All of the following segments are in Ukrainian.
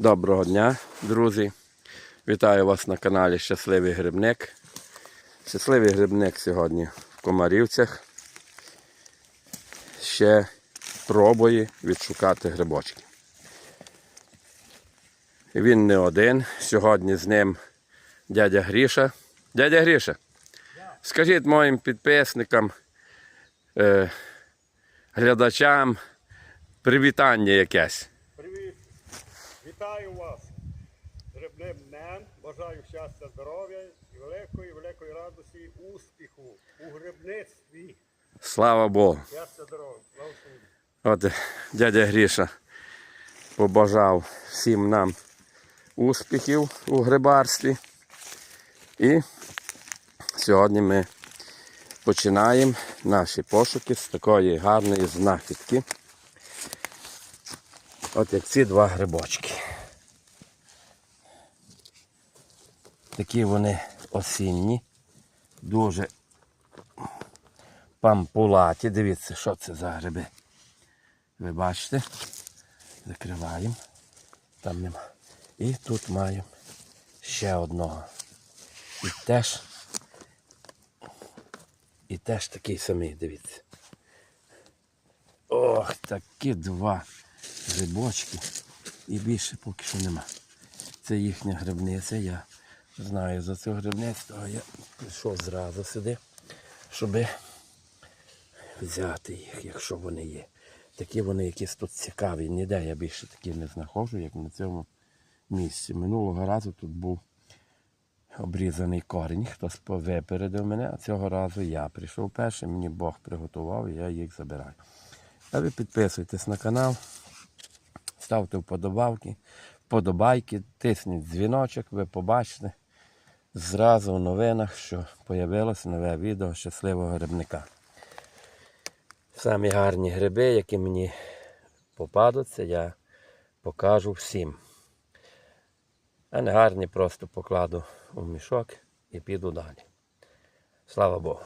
Доброго дня, друзі. Вітаю вас на каналі Щасливий Грибник. Щасливий грибник сьогодні в Комарівцях. Ще пробує відшукати грибочки. Він не один. Сьогодні з ним дядя Гріша. Дядя Гріша, скажіть моїм підписникам, е, глядачам привітання якесь. Вітаю вас з грибним днем. Бажаю щастя, здоров'я і великої, великої радості, і успіху у грибництві. Слава Богу. Щастя, здоров'я. От дядя Гріша побажав всім нам успіхів у грибарстві. І сьогодні ми починаємо наші пошуки з такої гарної знахідки. От як ці два грибочки. Такі вони осінні, дуже пампулаті. Дивіться, що це за гриби. Ви бачите? Закриваємо. Там нема. І тут маємо ще одного. І теж. І теж такий самий, дивіться. Ох, такі два грибочки. І більше поки що нема. Це їхня грибниця. Я знаю за цю грибницю, а я прийшов зразу сюди, щоби взяти їх, якщо вони є. Такі вони якісь тут цікаві. Ніде я більше такі не знаходжу, як на цьому місці. Минулого разу тут був обрізаний корінь, хтось випередив мене, а цього разу я прийшов перший, мені Бог приготував і я їх забираю. А ви підписуйтесь на канал, ставте вподобавки, вподобайки, тисніть дзвіночок, ви побачите зразу в новинах, що появилося нове відео щасливого грибника. Самі гарні гриби, які мені попадуться, я покажу всім. А не гарні просто покладу у мішок і піду далі. Слава Богу.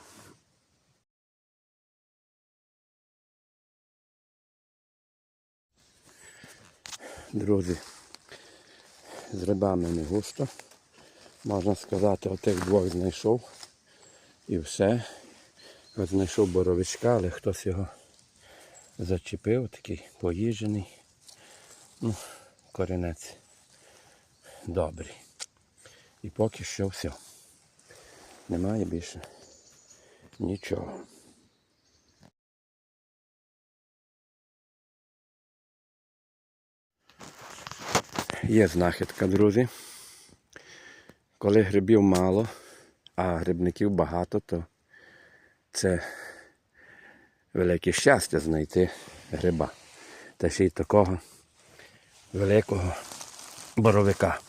Друзі, з рибами не густо. Можна сказати, отих двох знайшов і все. Знайшов боровичка, але хтось його зачепив, такий поїжджений. Ну, корінець добрий. І поки що все. Немає більше нічого. Є знахідка, друзі. Коли грибів мало, а грибників багато, то це велике щастя знайти гриба. Та ще й такого великого боровика.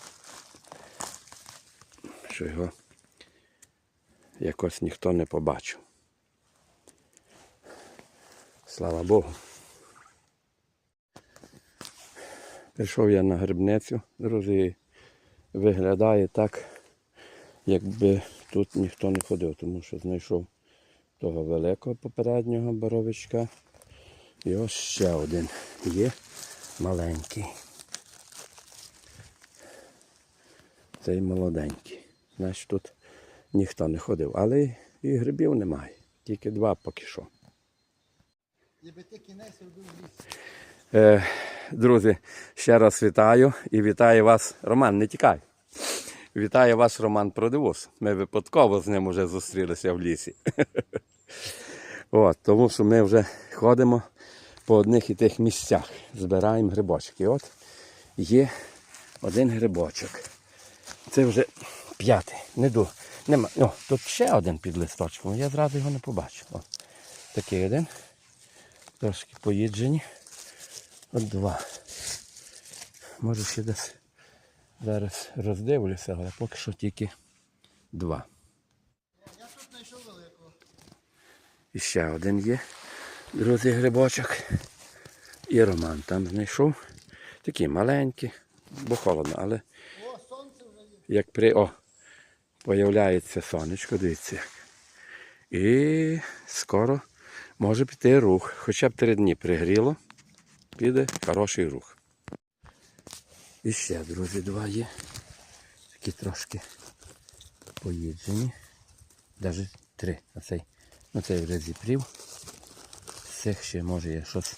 Що його якось ніхто не побачив. Слава Богу. Прийшов я на грибницю, друзі, виглядає так, якби тут ніхто не ходив, тому що знайшов того великого попереднього боровичка. І ось ще один є маленький. Цей молоденький. Значить тут ніхто не ходив. Але і грибів немає. Тільки два поки що. Е, друзі, ще раз вітаю і вітаю вас, Роман, не тікай. Вітаю вас, Роман Продивус. Ми випадково з ним вже зустрілися в лісі. От, тому що ми вже ходимо по одних і тих місцях, збираємо грибочки. От є один грибочок. Це вже п'ятий. Не ду. Нема. О, тут ще один під листочком. Я зразу його не побачив. О, такий один. Трошки поїджені. От два. Може ще десь зараз роздивлюся, але поки що тільки два. Я тут знайшов великого. І ще один є. Друзі, грибочок. І Роман там знайшов. Такі маленькі, бо холодно, але О, сонце вже є. як при. О! Появляється сонечко, дивіться. І скоро може піти рух. Хоча б три дні пригріло, піде хороший рух. І ще, друзі, два є. Такі трошки поїджені. Навіть три. Оцей, оцей вже зіпрів. З цих ще може я щось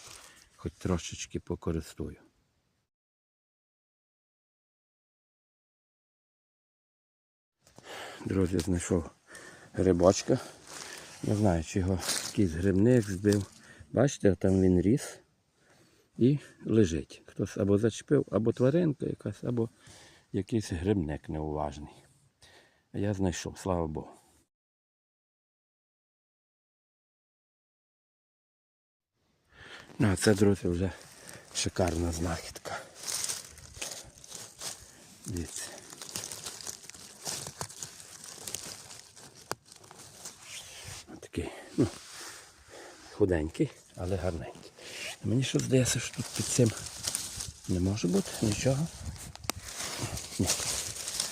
хоч трошечки покористую. Друзі, знайшов грибочка. Не знаю, чи його якийсь грибник збив. Бачите, там він ріс і лежить. Хтось або зачепив, або тваринка якась, або якийсь грибник неуважний. А я знайшов, слава Богу. Ну, а це, друзі, вже шикарна знахідка. Дивіться. Такий, ну, худенький, але гарненький. Мені що здається, що тут під цим не може бути нічого. Ні.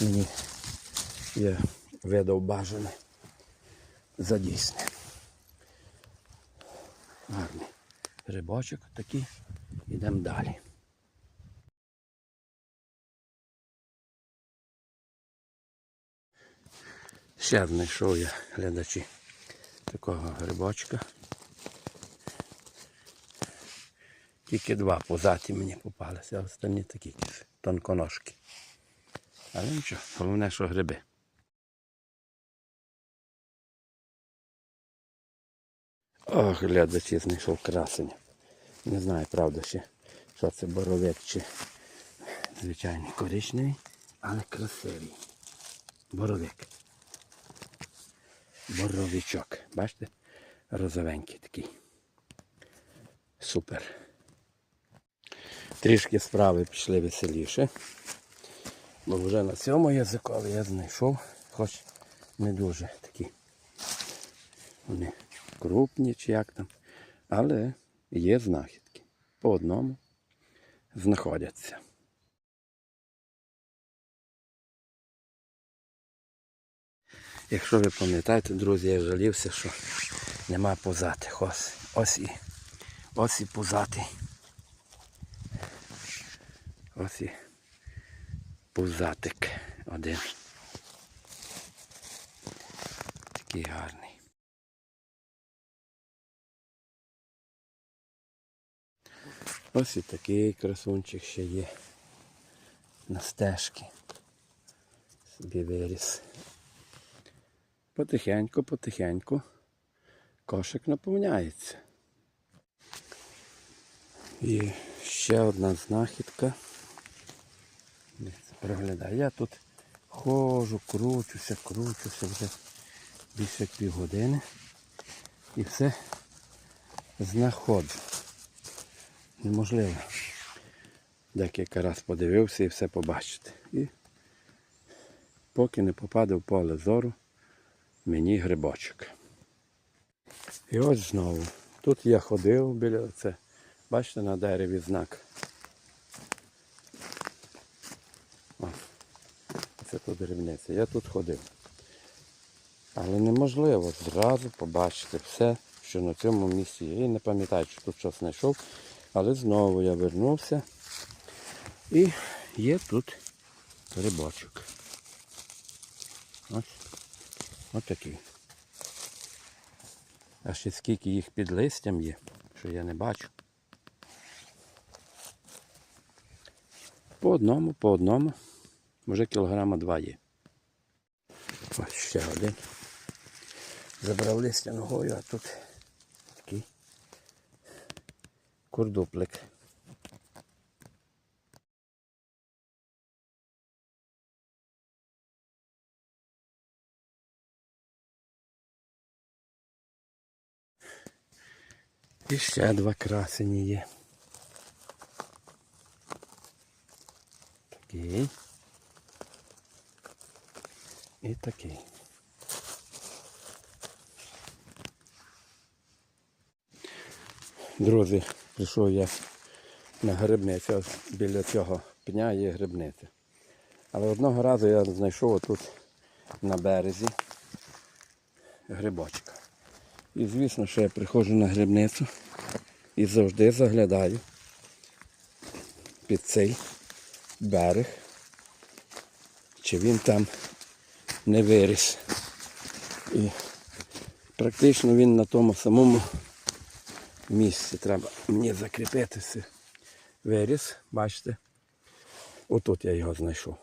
Мені я видав бажане за дійсне. Гарний грибочок такий. Йдемо далі. Ще знайшов я глядачі такого грибочка. Тільки два позаті мені попалися, а останні такі тонконожки. Але нічого, головне, що гриби. Ох, глядачі знайшов красення. Не знаю, правда ще, що це боровик чи звичайний коричневий, але красивий. Боровик. Боровичок. Бачите? Розовенький такий. Супер. Трішки справи пішли веселіше. Бо вже на цьому язикові я знайшов, хоч не дуже такі. Вони крупні чи як там. Але є знахідки. По одному знаходяться. Якщо ви пам'ятаєте, друзі, я жалівся, що нема позатих. Ось, ось і ось і позатий. Ось і пузатик один. Такий гарний. Ось і такий красунчик ще є на стежці. Собі виріс. Потихеньку, потихеньку кошик наповняється. І ще одна знахідка. Проглядаю. Я тут ходжу, кручуся, кручуся вже більше півгодини. І все знаходжу. Неможливо. Декілька раз подивився і все побачити. І поки не попаде в поле зору, мені грибочок. І ось знову. Тут я ходив біля це. Бачите на дереві знак. Це тут дрібниця. Я тут ходив. Але неможливо зразу побачити все, що на цьому місці є. Я не пам'ятаю, що тут щось знайшов. Але знову я вернувся. І є тут грибочок. Ось. Ось такий. А ще скільки їх під листям є, що я не бачу. По одному, по одному. Може кілограма два є. Ось ще один. Забрав листя ногою, а тут такий курдуплик. І ще два красені є. Такий. І такий. Друзі, прийшов я на грибницю. Біля цього пня є грибниця. Але одного разу я знайшов тут на березі грибочка. І звісно, що я приходжу на грибницю і завжди заглядаю під цей берег, чи він там не виріс. І практично він на тому самому місці. Треба мені закріпитися. Виріс, бачите? Отут я його знайшов.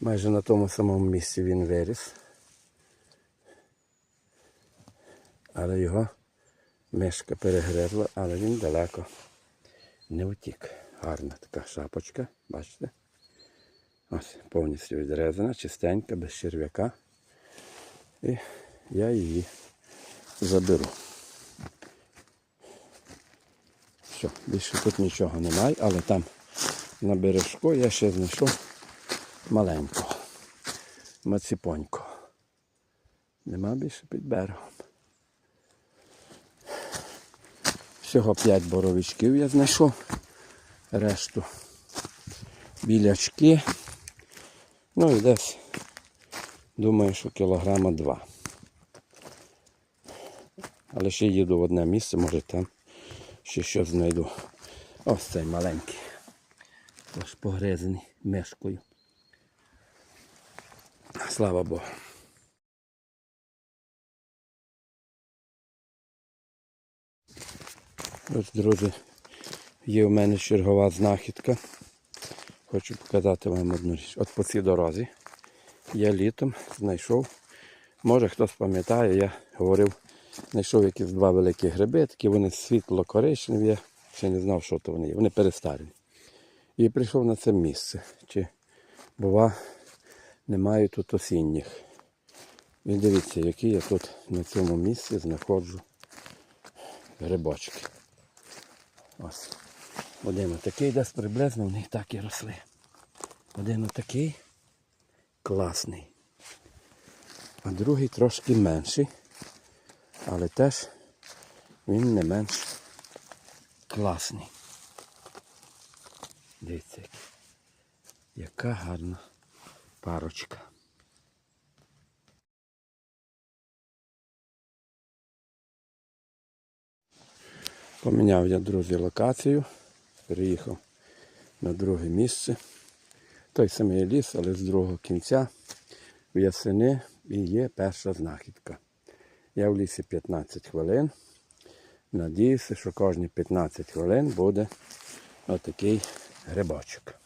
Майже на тому самому місці він виріс. Але його мишка перегризла, але він далеко не втік. Гарна така шапочка, бачите? Ось повністю відрезана, чистенька, без черв'яка. І я її заберу. Все, більше тут нічого немає, але там на бережку я ще знайшов маленького. Маціпонького. Нема більше під берегом. Всього 5 боровичків я знайшов. Решту білячки. Ну і десь, думаю, що кілограма два. Але ще їду в одне місце, може там ще щось знайду. Ось цей маленький. Ось погризаний мешкою. Слава Богу. Ось, друзі, є в мене чергова знахідка. Хочу показати вам одну річ. От по цій дорозі я літом знайшов, може хтось пам'ятає, я говорив, знайшов якісь два великі гриби, такі вони світло коричневі, я ще не знав, що то вони є. Вони перестарі. І прийшов на це місце. Чи бува немає тут осінніх. І дивіться, які я тут на цьому місці знаходжу грибочки. Ось. Один отакий десь приблизно, вони так і росли. Один отакий класний. А другий трошки менший, але теж він не менш класний. Дивіться, яка гарна парочка. Поміняв я, друзі, локацію. Переїхав на друге місце. Той самий ліс, але з другого кінця в ясени і є перша знахідка. Я в лісі 15 хвилин. Надіюся, що кожні 15 хвилин буде отакий грибочок.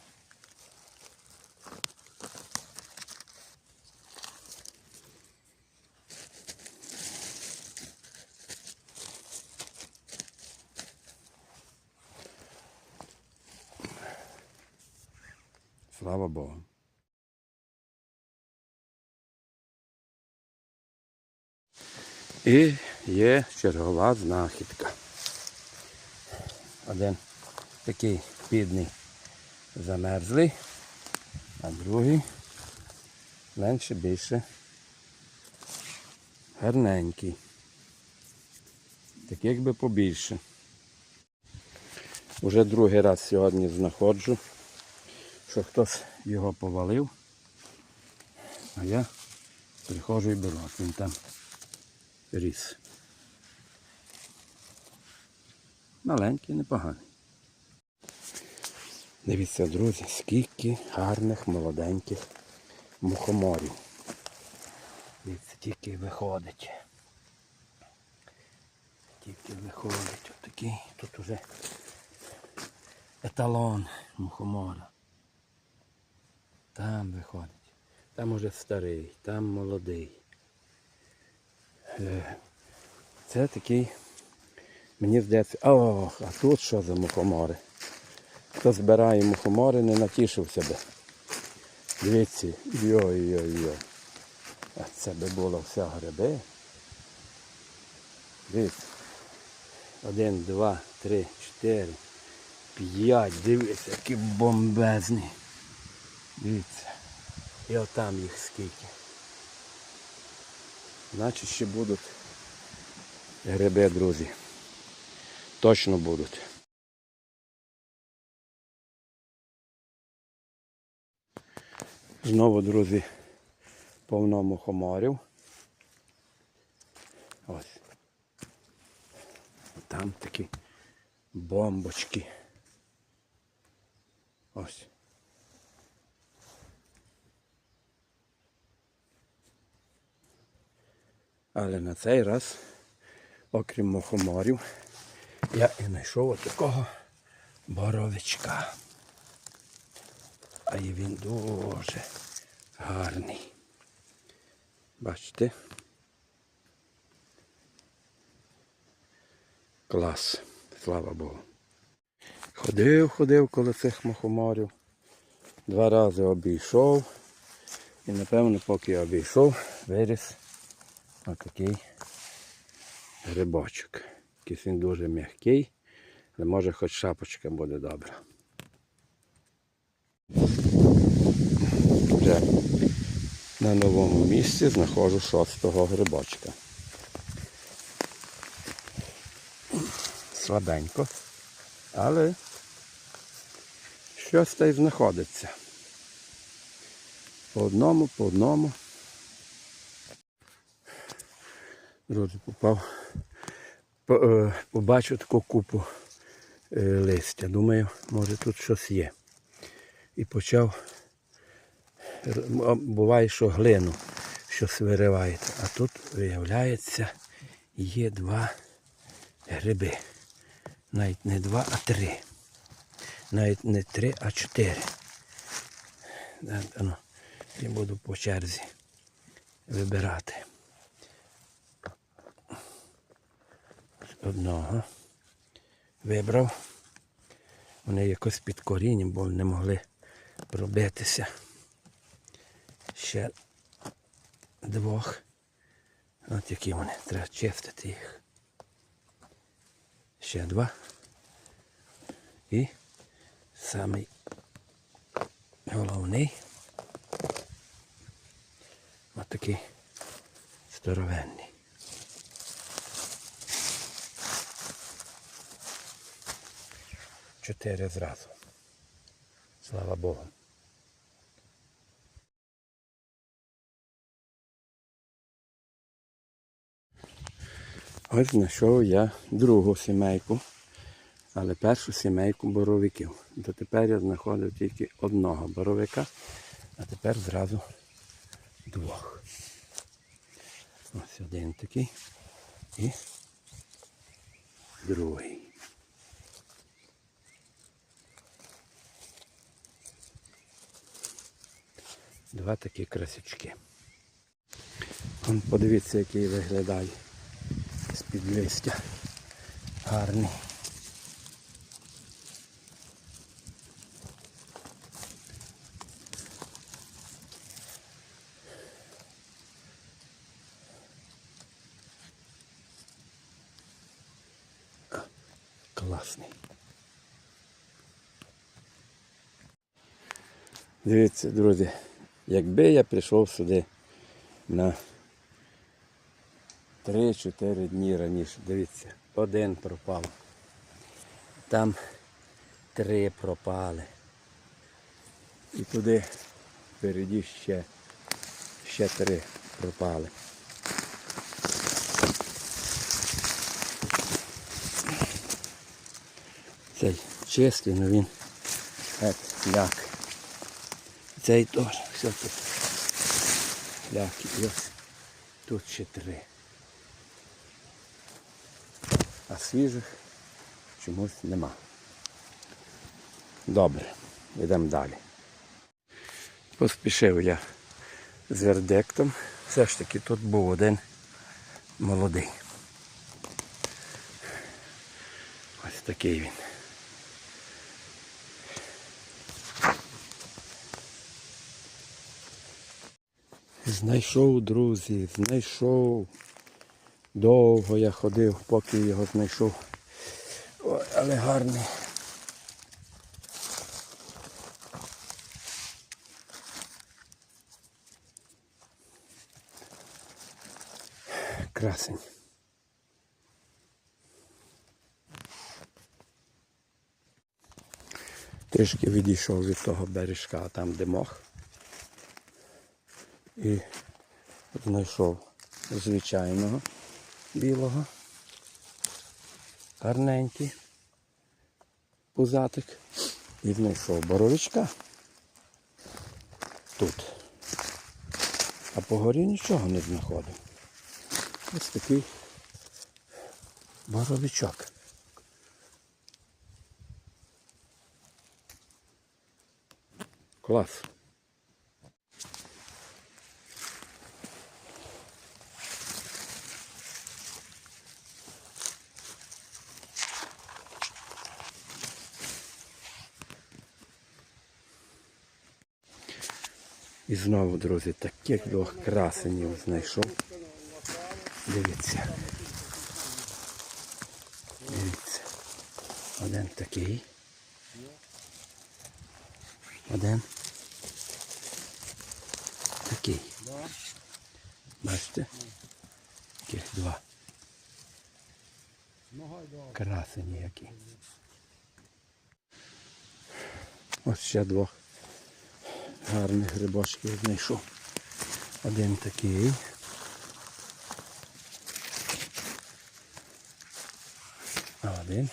Слава Богу. І є чергова знахідка. Один такий підний замерзлий, а другий менше більше гарненький. Такий якби побільше. Уже другий раз сьогодні знаходжу що хтось його повалив, а я приходжу і беру, от він там ріс. Маленький, непоганий. Дивіться, друзі, скільки гарних молоденьких мухоморів. Дивіться, тільки виходить. Тільки виходить. Отакий. Тут уже еталон мухомора. Там виходить. Там уже старий, там молодий. Е, Це такий, мені здається, ох, а тут що за мухомори? Хто збирає мухомори, не натішився би. Дивіться, йой-йой-йой. А це би було все гриби. Дивіться. Один, два, три, чотири, п'ять. Дивіться, які бомбезні. Дивіться. І отам їх скільки. Значить ще будуть гриби, друзі. Точно будуть. Знову, друзі, повно мухоморів. Ось. Там такі бомбочки. Ось. Але на цей раз, окрім мухоморів, я і знайшов отакого боровичка. А і він дуже гарний. Бачите? Клас, слава Богу. Ходив, ходив коло цих мухоморів. Два рази обійшов. І напевно, поки я обійшов, виріс отакий грибочок. Він дуже м'який, але може хоч шапочка буде добра. Вже на новому місці знаходжу шостого грибочка. Слабенько, але щось та й знаходиться. По одному, по одному. Друзі, попав. По- е, таку купу е, листя. Думаю, може тут щось є. І почав. Буває, що глину щось вириваєте. А тут, виявляється, є два гриби. Навіть не два, а три. Навіть не три, а чотири. Ну, Я буду по черзі вибирати. З Одного вибрав. Вони якось під корінням, бо не могли пробитися. Ще двох. От які вони, треба чистити їх. Ще два. І самий головний. Ось такий здоровенний. Чотири зразу. Слава Богу. Ось знайшов я другу сімейку, але першу сімейку боровиків. Дотепер я знаходив тільки одного боровика, а тепер зразу двох. Ось один такий і другий. Два такі красячки. Вон подивіться, який виглядає з-під листя. Гарний. Класний. Дивіться, друзі, якби я прийшов сюди на 3-4 дні раніше, дивіться, один пропав. Там три пропали. І туди впереді ще, ще три пропали. Цей чистий, але він геть ляк. Цей теж. Все тут. Ляки. Ось тут ще три. А свіжих чомусь нема. Добре, йдемо далі. Поспішив я з вердиктом. Все ж таки тут був один молодий. Ось такий він. Знайшов, друзі, знайшов. Довго я ходив, поки його знайшов. Ой, але гарний. Красень. Трішки відійшов від того бережка, там де мох. І знайшов звичайного білого. Гарненький. Пузатик. І знайшов боровичка. Тут. А по горі нічого не знаходив. Ось такий боровичок. Клас. І знову, друзі, таких двох красенів знайшов. Дивіться. Дивіться. Один такий. Один. Такий. Бачите? Таких два. Красені які. Ось ще двох гарних грибочків знайшов. Один такий. Один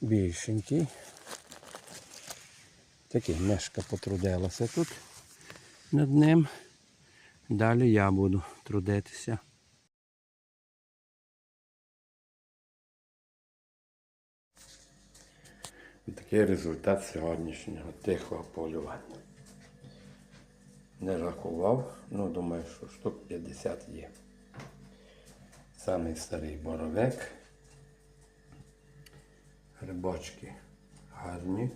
більшенький. Такий мешка потрудилася тут над ним. Далі я буду трудитися. Такий результат сьогоднішнього тихого полювання. Не рахував, ну думаю, що штук 50 є. Самий старий боровик. Грибочки гарні.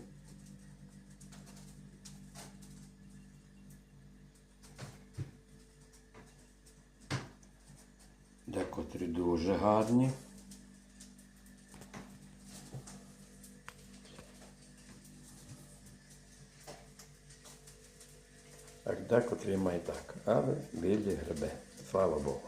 Декотрі дуже гарні. Так, декотрі має так. Але білі гриби. Слава Богу.